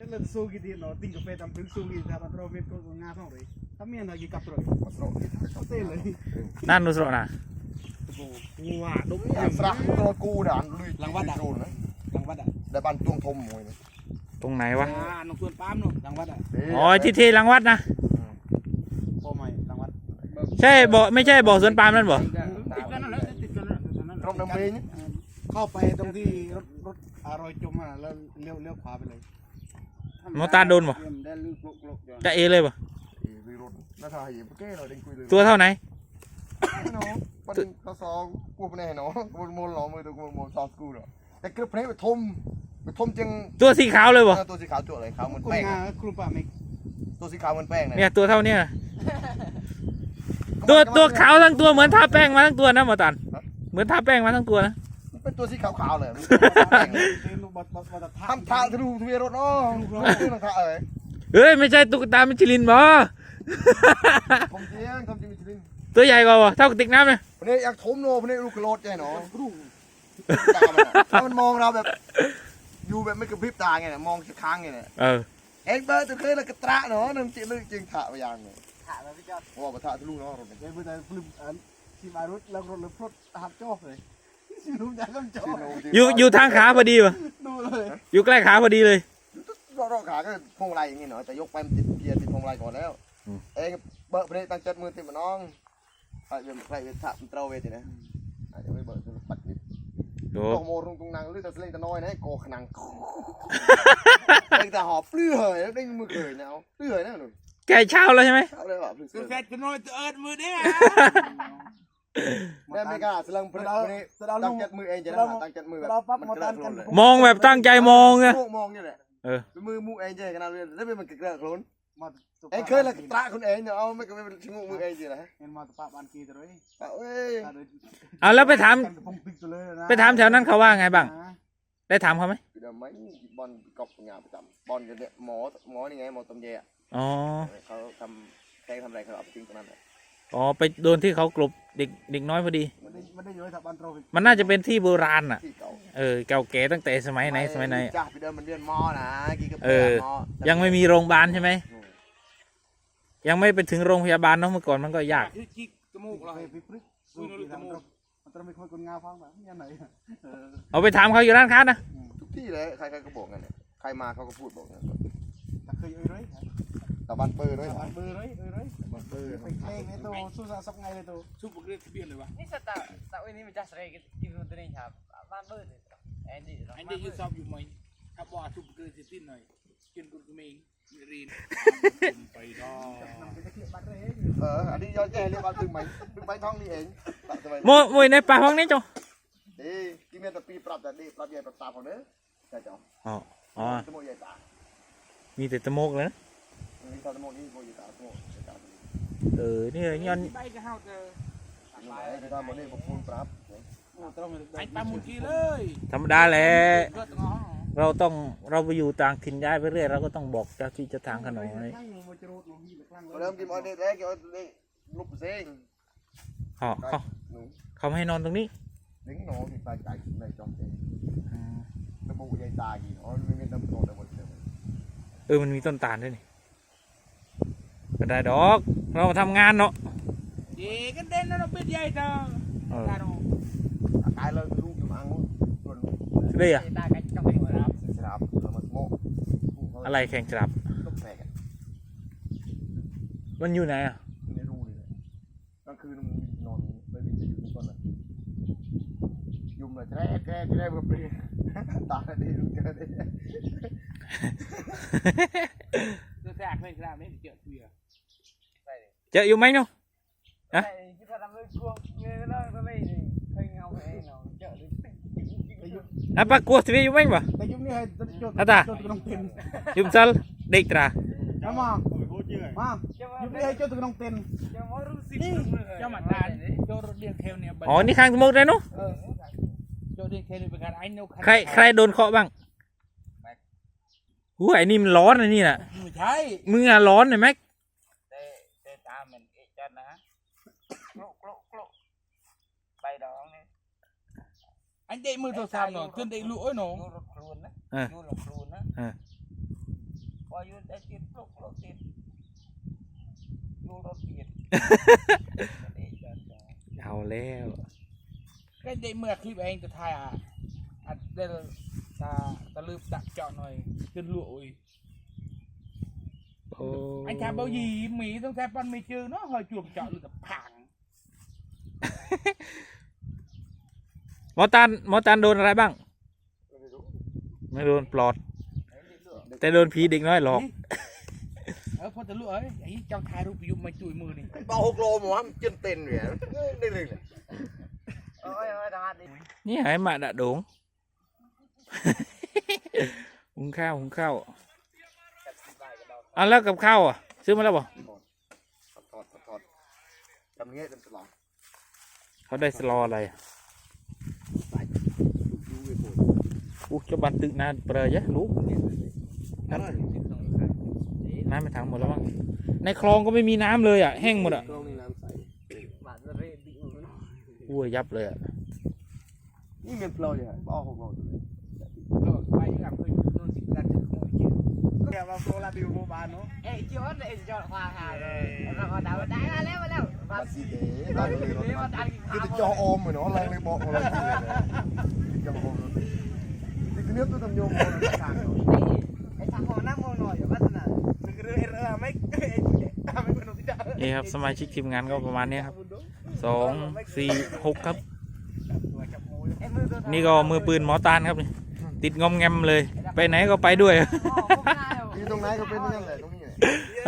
Eller så såg det no ting kafe tam pil sugi ta patro vet ko nga song re. Kami na gi kapro. มาสโลกิ Hotel le. นั่นนุสโรนะ Wa dum อย่างสระตัวกูด่านลุยหลังวัดอะโดนนะ lang wada. ได้บ้านจวงทมมวยนะตรงไหนวะ Ah, nong tuan pam no lang wada. อ๋อที่เทหลังวัดนะ Po mai lang wada. ใช่บ่ไม่ใช่บ่อสวนปาล์มนั่นบ่ Tik kan la tik kan la. ตรงน้ำเมยนี่เข้าไปตรงที่รถรถอารอยจมอะแล้วเลี้ยวเลี้ยวขวาไปเลย มอตาโดนบ่ได้ลึกลกลกจะเอเลยบ่เอ้ยวีรถน่าทายเมื่อกี้เราได้คุยเลยตัวเท่าไหน เนาะปันข้อสองกูไปไหนเนาะกูมนหล่อมือตัวกูมนซอสกูเนาะแต่กระเพาะไปทมไปทมจังตัวสีขาวเลยบ่ ตัวสีขาวตัวอะไรขาวเหมือนคนแป้งงาครูป่าไม่ตัวสีขาวเหมือนแป้งเนี่ยตัวเท่าเนี้ยตัวตัวขาวทั้งตัวเหมือนทาแป้งมาทั้งตัวนะหมอตัน เหมือนทาแป้งมาทั้งตัวนะมัน เป็นตัวสีขาวๆเลยเต็มบัดบัดบัดท่าทำทางทะลุทะเบียนรถเนาะทางทางเอ้ยเอ้ยไม่ใช่ตุ๊กตามิชลินบ่ผมเจียงทำจริงจริงตัวใหญ่กว่าบ่เท่ากระติกน้ำเลยวันนี้อยากทมโน่วันนี้ลูกกระโดดใจเนาะถ้ามันมองเราแบบอยู่แบบไม่กระพริบตาไงเนี่ยมองค้างไงเนี่ยเออเอ็งเบอร์ตัวเคยละกระตระเนาะนึงจิลึกจริงถะไปยังเนี่ยถ่ายแล้วพี่จอดว่าประทะทะลุเนาะรถเนี่ยเดี๋ยวไปแต่ปลื้มอันที่มารถแล้วรถรถพลดหับโจ้เลย สิรู้จักก็โจ้อยู่อยู่ทางขาพอดีบ่ดูเลยอยู่ใกล้ขาพอดีเลยรอบรอบขาก็พวงมาลัยอย่างงี้เนาะแต่ยกไปมันติดเกียร์ติดพวงมาลัยก่อนแล้วอืมเอ็งเบอร์ไปเลยตั้งจัดมือติดมาน้องใครเป็นใครเป็นถะมันเตราเวทีนะอาจจะไม่เบอร์ตัวปัดนิดโดโตโมรุงตุงนางหรือตะเล่งตะน้อยนะโกขนังเอ็งแต่หอบปลื้อเหยแล้วได้มือเกยเนาะปลื้อเหยนะหนูแกเช้าแล้วใช่ไหมเอาเลยว่ะปลื้อคือเหแฟยนจะน้อยจะเอิดมือเด้อ ได้ไม่กล้าสลังเพื่อนวันนี้ตั้งจัดมือเองจะได้ตั้งจัดมือแบบมันเกลือโคลนเลยมองแบบตั้งใจมองไงมองนี่แหละเออมือมูเองจะขนาดนี้แล้วมันเกลือโคลนมาเองเคยละตระคนเองเนาะเอาไม่ก็ไม่ชงมือเองจีนะเห็นมาตะปะบ้านกีตเลยเอ้ยเอาแล้วไปถามพงปิดเลยนะไปถามแถวนั้นเขาว่าไงบ้างได้ถามเขาไหมเดี๋ยวไม่บอลกอบงานประจำบอลเนี่ยหมอหมอนี่ไงหมอตำแยอ๋อเขาทำแทงทำอะไรเขาเอาไปทิ้งตรงนั้นเลย อ๋อไปโดนที่เขากลบเด็กเด็กน้อยพอดี มันได้มันได้อยู่ในตะบันโตรมันน่าจะเป็นที่โบราณอะ ที่เก่าเออเก่าแก่ตั้งแต่สมัยไหนสมัยไหน จ้าไปเดินมันเรียนมอนะกี่กับเออ ยังไม่มีโรงพยาบาลใช่ไหม ยังไม่ไปถึงโรงพยาบาลเนาะเมื่อก่อนมันก็ยาก ที่จิกจมูกเราไปพรึกดูนี่จมูกมันต้องมีคนคนงาฟังแบบนี้ไหนเออเอาไปถามเขาอยู่ร้านค้านะ ทุกที่เลยใครๆก็บอกกันเนี่ยใครมาเขาก็พูดบอกกันแต่เคยเอ้ยเลย ตะบันเปิดด้วยตะบันเบอร์เลยเอ้ยเลยตะบันเปิดไปเพลงในตัวสู้ซะสักไงเลยตัวชุบเรียกทะเบียนเลยวะนี่สตาร์สาวนี้มันจะใส่กินตัวนี้ครับบ้านเบิร์ดเลยแอนดี้อันนี้ยืดซอบอยู่ไหมถ้าบอกชุบเรียกสิ้นหน่อยกินกุนกุเมงมีรีนไปดอ เออ อันนี้ย้อนแย่เรียกว่าตึงไหมตึงไหมท้องนี่เองตัดทำไมโมมวยในป่าห้องนี้จ้ะเอ้กินเงินแต่ปีปรับแต่ดีปรับใหญ่ปรับตาของเด้อใช่จ้ะอ๋ออ๋อสมุนใหญ่ตามีแต่ตะโมกเลยนะ เออนี่ย้อนไปก็เฮาเจอนี่แหละที่ตาหมดนี่ผมพูดปรับไอ้ปลามุนกีเลยธรรมดาแหละก็ต้องเราต้องเราไปอยู่ต่างถิ่นย้ายไปเรื่อยเราก็ต้องบอกเจ้าที่เจ้าทางขนมไว้เริ่มกินออเดอร์แรกกินออเดอร์ลูกเซ็งอ๋อเขาหนูเขาไม่ให้นอนตรงนี้ đứng nó thì phải chạy này trong thì nó bù dây tài gì nó mới đâm cột được một kiểu เออมันมีต้นตาลด้วยนี่ ก็ได้ดอก เรามาทำงานเนาะเด็กกันเด่นแล้วเราเป็นใหญ่จ้าเออตาโน cái lơ lu làm ăn luôn luôn เรียกตากันจังหวะครับ sẽ đạp là một mộ อะไรแข่งกลับ lúc phè มันอยู่ไหนอะ cái ru này đang khư nó non với mình dùng con này dùng là tre tre tre vừa bì ta đi luôn cái đi เสื้อแสกเลยครับนี่เจอเบียร์เจออยู่ไหมเนาะไอ้ที่ทำเลยกลัวเงี้ยแล้วก็เลยเคยเงาเองเนาะเจอเลยอะปะกลัวสิอยู่ไหมบ่แต่ยุคนี้ให้จดจดอะตาจดกระดองเต็นยุมซัลเด็กตราเอามามายุคนี้ให้จดกระดองเต็นจะมารู้สิเจ้ามาตาโจรเรียกเทลเนี่ยอ๋ อนี่ข้างสมุกเลยเนาะโจรเรียกเทลเป็นการไอ้นกใครใครโดนเคาะบ้างหูไอ้นี่มันร้อนนะนี่น่ะ ไม่ใช่ มึงอะร้อนเห็นไหมเตะเตะตาเหมือนเอจันนะกลุกลุกลุกไปดองนี่ อันเด็กมือโทรศัพท์เนาะขึ้นเด็กลูกเอ้ยหนูยูรถครูนนะยูรถครูนนะออยู่ได้ติดกลุกกลุกติดดูรถติดเอ๊ะจัดจ้ะเอาแล้วก็ได้เมื่อคลิปเองจะถ่ายอะอัดได้ตาตะลืบดักเจาะหน่อยจนรั่วอุ้ยโอ้ anh chàng bao gì mỹ ต้องใช้ปั้นไม่เจอเนาะหอยจุ่มเจาะหรือกับผังหมอตันหมอตันโดนอะไรบ้าง ไม่โดนปลอด แต่โดนผีเด็กน้อยหลอกเออพอจะรู้เอ้ยไอ้เจ้าทายรูปยุบมาจุยมือนี่ bao hộp lô mà hắn chân tên vậy đây đây này โอ้ยโอ้ยทหารดินี่หายมาดะโดงหุงข้าวหุงข้าวอะแล้วกับข้าวอะ ซื้อมาแล้วบ่ thật thật thật thật cầm nghe cầm thật lòng เขาได้สลออะไร อะอู้เจะบันตึกนานเปรย์ยะรู้น้ำน้ำไปถังหมดแล้วมั้งในคลองก็ไม่มีน้ำเลยอะ แห้งหมดอะ con này làm sảy บาดเรดิงมันอู้ยับเลยอะนี่เงินเปล่าเนี่ย bao hộp lô เออไปกับเคยอยู่นู่นสิการจะขโมยเจอแกมาโซลาดิวโบบานเนาะเอ้ยจอดเอ้ยจอดควางหาเลยเราก็ดาวได้มาแล้วมาแล้วบา bác ด sĩ thế เรา đang อยู่ lên นี่ nó มันอัน กิน cứ ข้าว cho ôm rồi nó lên lên bộ rồi cho ôm thì cái nước tôi tầm nhôm rồi nó sẵn rồi ไอ้ทางหอน้ำมองหน่อยว่าขนาดคือเออเออไม่ไม่เป็นหนุ่มที่จะนี่ครับสมาชิกทีมงานก็ประมาณนี้ครับสองสี่หกครับไอ้มือตัวนี่ก็มือปืนหมอตานครับนี่ติดงอมแงมเลย ไปไหนก็ไปด้วยที่ ตรงไหนก็เป็นอย่างนั้นแหละตรงนี้แหละ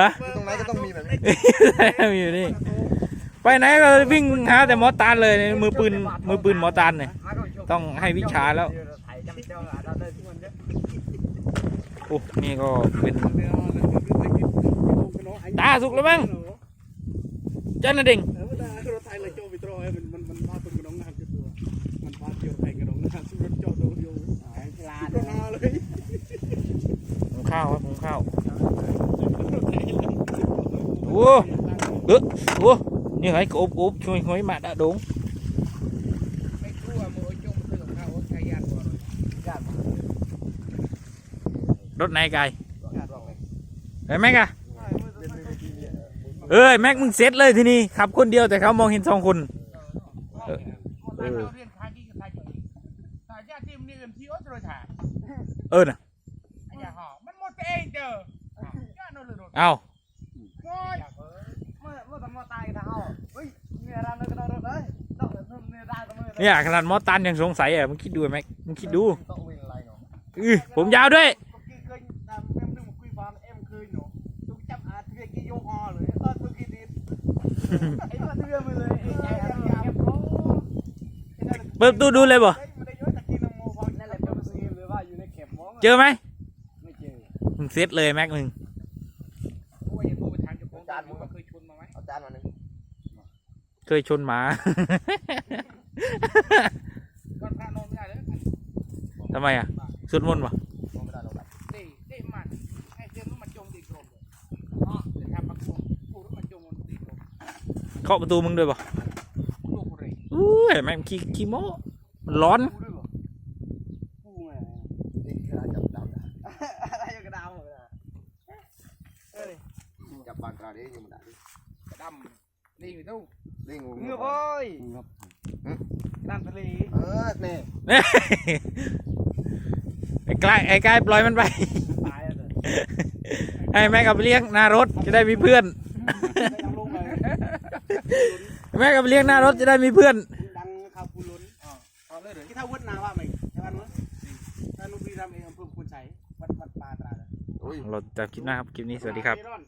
ฮะที่ตรงไหนก็ต้องมีแบบนี้มีอยู่นี่ไปไหนก็วิ่งหาแต่หมอตานเลยนี่มือปืนมือปืนหมอตานเนี่ยต้องให้วิชาแล้วถ่ายจำเจ้าเราได้ทุกคนเยอะโอ้นี่ก็เป็นตาสุกแล้วมั้งเจ้าหน้าเด่งเออเวลารถไทยเลยโจวิตรอยมันมันมันมาเป็นกระดองงานคือตัวมันพาเกี่ยวไทยกระดองงานสุดรถโจโดนโยฉลาดกระนาเลยหุงข้าวครับ หุงข้าวโอ้เออโอ้นี่ไงกบอบช่วยหอยมาดะดงไม่กลัวมือจงมือของเขาใช้ยานก่อนรถไหนไกลเฮ้ยแม็กอะเอ้ยแม็กมึงเซ็ตเลยทีนี้ขับคนเดียวแต่เขามองเห็นสองคนตอนเราเรียนค้าที่กับไทยแต่ญาติมนี่เอ็มทีโอตรถ่ายเออน่ะไอ้ยาหอมันหมดเองเจอญา เนี่ยขนาดหมอตันยังสงสัยอะมึงคิดดูแม็กมึงคิดดูต้องวิ่งอะไรเนาะอือผมยาวด้วยกี้เคยตามเอ็มนึงมาคุยฟังเอ็มเคยหนูตุ๊กจับอาเทียกี้โยกอเลยเออตุ๊กกี้ดินไอ้ตัวเตือนไปเลยไอ้ใจเราเก็บโอ้เปิดประตูดูเลยบ่มันได้ย้อยตะกี้นโมฟังนั่นแหละเป็นสิ่งหรือว่าอยู่ในเข็มมองเจอไหมไม่เจอมึงเซ็ตเลยแม็กมึงโอ้ยตัวไปทางจะโกงจานมึงเคยชนมาไหมเอา จานมาหนึ่งเคยชนหมาก่อนพระนอนไม่ได้เลยทำไมอะสวดมนต์ป่ะมองไม่ได้หรอกแบบเด้เด้มันไอ้เจ้ามันจงตีกรมเลยอ๋อจะทำบักกงกูรู้มันจงมันตีกรมเคาะประตูมึงด้วยป่ะลูกเลยอุ้ยแม่งขี้ขี้โม้มันร้อนกูด้วยบ่กูแม่นี่คือจับดาวนะอะไรกระดาวหมดเลยจับบางกระดิ่งยังไม่ได้กระดำนี่อยู่ตู้ดิ่งงูเงือบโอ้ย น้ำทะเลเออเนี่ยไอ้กลายไอ้กลายปล่อยมันไป ตายแล้วให้แม่กลับไปเลี้ยงหน้ารถจะได้มีเพื่อนยังลงไปแม่กลับไปเลี้ยงหน้ารถจะได้มีเพื่อน ดังข่าวปูล้นเอาเลยเดี๋ยวที่ท่าวุฒนาว่าไหมใช่ไหมมั้งท่านุบรีรัมย์เองอำเภอคุณชัยวัดวัดปาตราโอ้ยเราจะคลิปหน้าครับ คลิปนี้สวัสดีครับเมลอน